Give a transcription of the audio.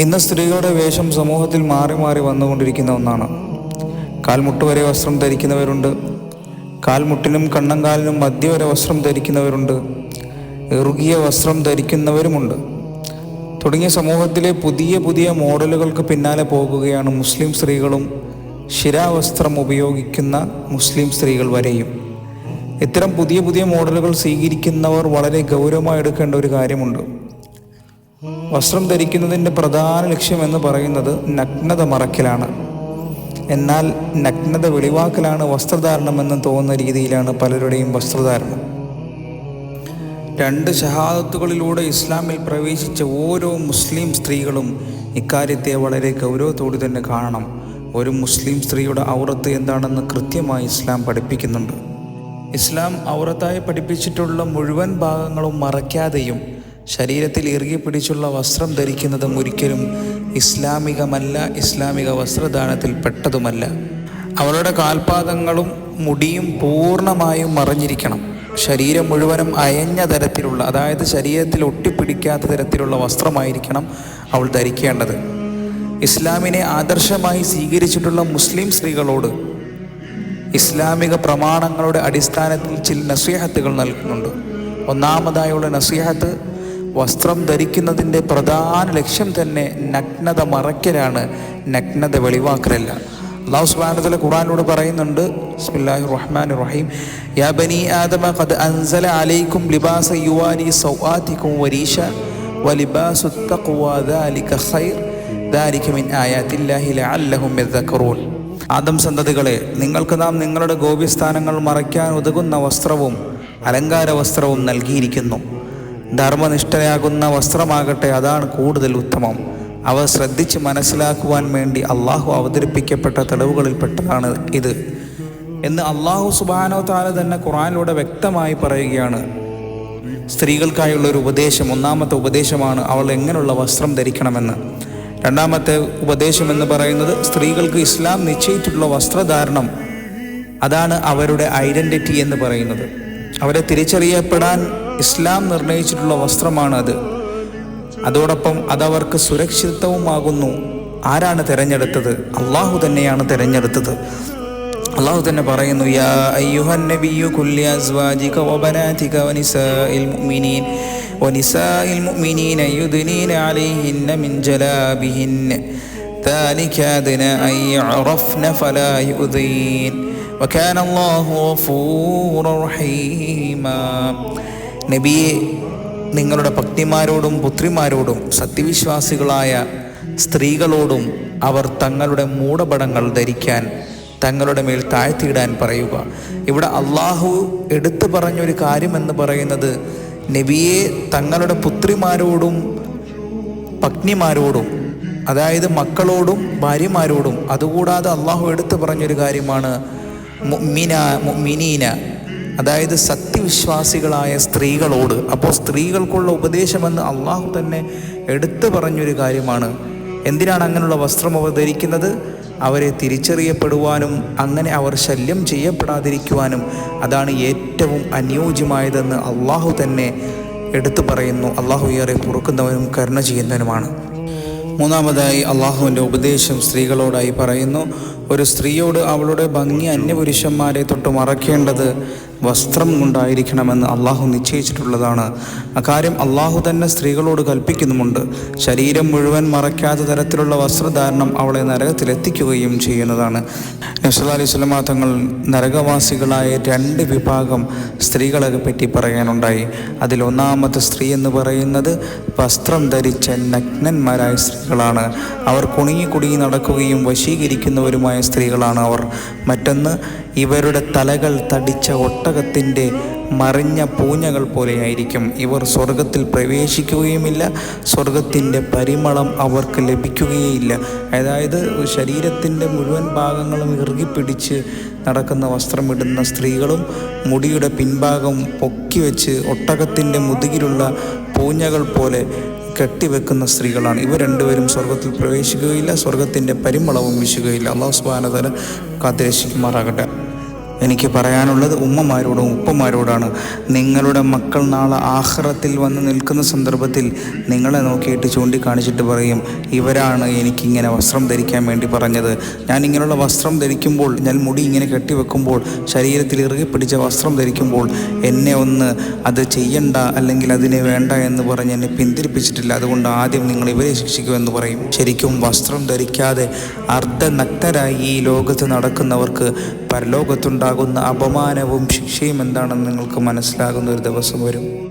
ഇന്ന് സ്ത്രീകളുടെ വേഷം സമൂഹത്തിൽ മാറി മാറി വന്നുകൊണ്ടിരിക്കുന്ന ഒന്നാണ്. കാൽമുട്ട് വരെ വസ്ത്രം ധരിക്കുന്നവരുണ്ട്. കാൽമുട്ടിനും കണ്ണങ്കാലിനും മധ്യ വരെ വസ്ത്രം ധരിക്കുന്നവരുണ്ട്. ഇറുകിയ വസ്ത്രം ധരിക്കുന്നവരുമുണ്ട്. തുടങ്ങിയ സമൂഹത്തിലെ പുതിയ പുതിയ മോഡലുകൾക്ക് പിന്നാലെ പോകുകയാണ് മുസ്ലിം സ്ത്രീകളും ശിരാവസ്ത്രം ഉപയോഗിക്കുന്ന മുസ്ലിം സ്ത്രീകൾ വരെയും. ഇത്തരം പുതിയ പുതിയ മോഡലുകൾ സ്വീകരിക്കുന്നവർ വളരെ ഗൗരവമായി എടുക്കേണ്ട ഒരു കാര്യമുണ്ട്. വസ്ത്രം ധരിക്കുന്നതിന്റെ പ്രധാന ലക്ഷ്യം എന്ന് പറയുന്നത് നഗ്നത മറക്കലാണ്. എന്നാൽ നഗ്നത വെളിവാക്കലാണ് വസ്ത്രധാരണം എന്ന് തോന്നുന്ന രീതിയിലാണ് പലരുടെയും വസ്ത്രധാരണം. രണ്ട് ഷഹാദത്തുകളിലൂടെ ഇസ്ലാമിൽ പ്രവേശിച്ച ഓരോ മുസ്ലിം സ്ത്രീകളും ഇക്കാര്യത്തെ വളരെ ഗൗരവത്തോടെ തന്നെ കാണണം. ഒരു മുസ്ലിം സ്ത്രീയുടെ ഔറത്ത് എന്താണെന്ന് കൃത്യമായി ഇസ്ലാം പഠിപ്പിക്കുന്നുണ്ട്. ഇസ്ലാം ഔറത്തായി പഠിപ്പിച്ചിട്ടുള്ള മുഴുവൻ ഭാഗങ്ങളും മറയ്ക്കാതെയും ശരീരത്തിൽ ഇറുകി പിടിച്ചുള്ള വസ്ത്രം ധരിക്കുന്നതും ഒരിക്കലും ഇസ്ലാമികമല്ല ഇസ്ലാമിക വസ്ത്രദാനത്തിൽ പെട്ടതുമല്ല. അവളുടെ കാൽപാദങ്ങളും മുടിയും പൂർണമായും മറഞ്ഞിരിക്കണം. ശരീരം മുഴുവനും അയഞ്ഞ തരത്തിലുള്ള അതായത് ശരീരത്തിൽ ഒട്ടിപ്പിടിക്കാത്ത തരത്തിലുള്ള വസ്ത്രമായിരിക്കണം അവൾ ധരിക്കേണ്ടത്. ഇസ്ലാമിനെ ആദർശമായി സ്വീകരിച്ചിട്ടുള്ള മുസ്ലിം സ്ത്രീകളോട് ഇസ്ലാമിക പ്രമാണങ്ങളുടെ അടിസ്ഥാനത്തിൽ ചില നസീഹത്തുകൾ നൽകുന്നുണ്ട്. ഒന്നാമതായുള്ള നസീഹത്ത് വസ്ത്രം ധരിക്കുന്നതിന്റെ പ്രധാന ലക്ഷ്യം തന്നെ നഗ്നത മറയ്ക്കലാണ് നഗ്നത വെളിവാക്കലല്ല. അള്ളാഹു സുബാനത്തിലെ ഖുറാനോട് പറയുന്നുണ്ട് ബിസ്മില്ലാഹിർ റഹീം യാ ബനി ആദമ ഖദ് അൻസല ലിബാസ യുവാനി ഖൈർ മിൻ ലഅല്ലഹും ആദം സന്തതികളെ നിങ്ങൾക്ക് നാം നിങ്ങളുടെ ഗോപ്യസ്ഥാനങ്ങൾ മറയ്ക്കാൻ ഉതകുന്ന വസ്ത്രവും അലങ്കാര വസ്ത്രവും നൽകിയിരിക്കുന്നു. ധർമ്മനിഷ്ഠയാകുന്ന വസ്ത്രമാകട്ടെ അതാണ് കൂടുതൽ ഉത്തമം. അവ ശ്രദ്ധിച്ച് മനസ്സിലാക്കുവാൻ വേണ്ടി അള്ളാഹു അവതരിപ്പിക്കപ്പെട്ട തെളിവുകളിൽപ്പെട്ടതാണ് ഇത്. എന്ന് അള്ളാഹു സുബാനോ താല തന്നെ ഖുറാനിലൂടെ വ്യക്തമായി പറയുകയാണ്. സ്ത്രീകൾക്കായുള്ള ഒരു ഉപദേശം ഒന്നാമത്തെ ഉപദേശമാണ് അവൾ എങ്ങനെയുള്ള വസ്ത്രം ധരിക്കണമെന്ന്. രണ്ടാമത്തെ ഉപദേശം എന്ന് പറയുന്നത് സ്ത്രീകൾക്ക് ഇസ്ലാം നിശ്ചയിച്ചിട്ടുള്ള വസ്ത്രധാരണം. അതാണ് അവരുടെ ഐഡന്റിറ്റി എന്ന് പറയുന്നത്. അവരെ തിരിച്ചറിയപ്പെടാൻ ഇസ്ലാം നിർണയിച്ചിട്ടുള്ള വസ്ത്രമാണ് അത് അതോടൊപ്പം അതവർക്ക് സുരക്ഷിതവുമാകുന്നു ആരാണ് തിരഞ്ഞെടുത്തത് അള്ളാഹു തന്നെയാണ് തിരഞ്ഞെടുത്തത് അള്ളാഹു തന്നെ പറയുന്നു യാ അയ്യുഹൻ നബിയു കുല്ലി അസ്വാജിക വബനാതിക വനിസാഇൽ മുഅ്മിനീൻ വനിസാഇൽ മുഅ്മിനീന യുദ്നീന അലൈഹിന്ന മിൻ ജലാബിഹിന്ന ذلك أدنى أن يعرفن فلا يؤذين وكان الله غفورا رحيما നബിയെ നിങ്ങളുടെ ഭക്തിമാരോടും പുത്രിമാരോടും സത്യവിശ്വാസികളായ സ്ത്രീകളോടും അവർ തങ്ങളുടെ മൂടപടങ്ങൾ ധരിക്കാൻ തങ്ങളുടെ മേൽ താഴ്ത്തിയിടാൻ പറയുക. ഇവിടെ അള്ളാഹു എടുത്തു പറഞ്ഞൊരു കാര്യമെന്ന് പറയുന്നത് നബിയെ തങ്ങളുടെ പുത്രിമാരോടും പത്നിമാരോടും അതായത് മക്കളോടും ഭാര്യമാരോടും അതുകൂടാതെ അള്ളാഹു എടുത്തു പറഞ്ഞൊരു കാര്യമാണ് മുഅ്മിന മുഅ്മിനീന അതായത് സത്യവിശ്വാസികളായ സ്ത്രീകളോട്. അപ്പോൾ സ്ത്രീകൾക്കുള്ള ഉപദേശമെന്ന് അള്ളാഹു തന്നെ എടുത്തു പറഞ്ഞൊരു കാര്യമാണ്. എന്തിനാണ് അങ്ങനെയുള്ള വസ്ത്രം അവർ ധരിക്കുന്നത്? അവരെ തിരിച്ചറിയപ്പെടുവാനും അങ്ങനെ അവർ ശല്യം ചെയ്യപ്പെടാതിരിക്കുവാനും അതാണ് ഏറ്റവും അനുയോജ്യമായതെന്ന് അള്ളാഹു തന്നെ എടുത്തു പറയുന്നു. അള്ളാഹു ഏറെ പൊറുക്കുന്നവനും കരുണ ചെയ്യുന്നവനുമാണ്. മൂന്നാമതായി അള്ളാഹുവിന്റെ ഉപദേശം സ്ത്രീകളോടായി പറയുന്നു ഒരു സ്ത്രീയോട് അവളുടെ ഭംഗി അന്യപുരുഷന്മാരെ തൊട്ട് മറക്കേണ്ടത് വസ്ത്രം കൊണ്ടായിരിക്കണമെന്ന് അള്ളാഹു നിശ്ചയിച്ചിട്ടുള്ളതാണ്. അക്കാര്യം അള്ളാഹു തന്നെ സ്ത്രീകളോട് കൽപ്പിക്കുന്നുമുണ്ട്. ശരീരം മുഴുവൻ മറയ്ക്കാത്ത തരത്തിലുള്ള വസ്ത്രധാരണം അവളെ നരകത്തിലെത്തിക്കുകയും ചെയ്യുന്നതാണ്. നബ്സല്ലാ അലൈഹി തങ്ങൾ നരകവാസികളായ രണ്ട് വിഭാഗം സ്ത്രീകളെ പറ്റി പറയാനുണ്ടായി. അതിൽ ഒന്നാമത്തെ സ്ത്രീ എന്ന് പറയുന്നത് വസ്ത്രം ധരിച്ച നഗ്നന്മാരായ സ്ത്രീകളാണ്. അവർ കുണുങ്ങി കുടുങ്ങി നടക്കുകയും വശീകരിക്കുന്നവരുമായ സ്ത്രീകളാണ് അവർ. മറ്റൊന്ന് ഇവരുടെ തലകൾ തടിച്ച ഒട്ടകത്തിന്റെ മറിഞ്ഞ പൂഞ്ഞകൾ പോലെയായിരിക്കും. ഇവർ സ്വർഗത്തിൽ പ്രവേശിക്കുകയുമില്ല. സ്വർഗത്തിന്റെ പരിമളം അവർക്ക് ലഭിക്കുകയില്ല അതായത് ശരീരത്തിന്റെ മുഴുവൻ ഭാഗങ്ങളും ഇറുകിപ്പിടിച്ച് നടക്കുന്ന വസ്ത്രമിടുന്ന സ്ത്രീകളും മുടിയുടെ പിൻഭാഗം പൊക്കി വെച്ച് ഒട്ടകത്തിന്റെ മുതുകിലുള്ള പൂഞ്ഞകൾ പോലെ കെട്ടിവെക്കുന്ന സ്ത്രീകളാണ്. ഇവ രണ്ടുപേരും സ്വർഗത്തിൽ പ്രവേശിക്കുകയില്ല സ്വർഗത്തിന്റെ പരിമളവും വീശുകയില്ല. അള്ളാഹു സുബാനതല കാത്തിരക്ഷിക്കുമാറാകട്ടെ. എനിക്ക് പറയാനുള്ളത് ഉമ്മമാരോടും ഉപ്പമാരോടാണ്. നിങ്ങളുടെ മക്കൾ നാളെ ആഹ്റത്തിൽ വന്ന് നിൽക്കുന്ന സന്ദർഭത്തിൽ നിങ്ങളെ നോക്കിയിട്ട് ചൂണ്ടിക്കാണിച്ചിട്ട് പറയും ഇവരാണ് എനിക്കിങ്ങനെ വസ്ത്രം ധരിക്കാൻ വേണ്ടി പറഞ്ഞത്. ഞാൻ ഇങ്ങനെയുള്ള വസ്ത്രം ധരിക്കുമ്പോൾ ഞാൻ മുടി ഇങ്ങനെ കെട്ടിവെക്കുമ്പോൾ ശരീരത്തിൽ ഇറുകി പിടിച്ച വസ്ത്രം ധരിക്കുമ്പോൾ എന്നെ ഒന്ന് അത് ചെയ്യണ്ട അല്ലെങ്കിൽ അതിനെ വേണ്ട എന്ന് പറഞ്ഞ് എന്നെ പിന്തിരിപ്പിച്ചിട്ടില്ല. അതുകൊണ്ട് ആദ്യം നിങ്ങൾ ഇവരെ ശിക്ഷിക്കുമെന്ന് പറയും. ശരിക്കും വസ്ത്രം ധരിക്കാതെ അർദ്ധനഗ്നരായി ഈ ലോകത്ത് നടക്കുന്നവർക്ക് പരലോകത്തുണ്ടാകുന്ന അപമാനവും ശിക്ഷയും എന്താണെന്ന് നിങ്ങൾക്ക് മനസ്സിലാകുന്ന ഒരു ദിവസം വരും.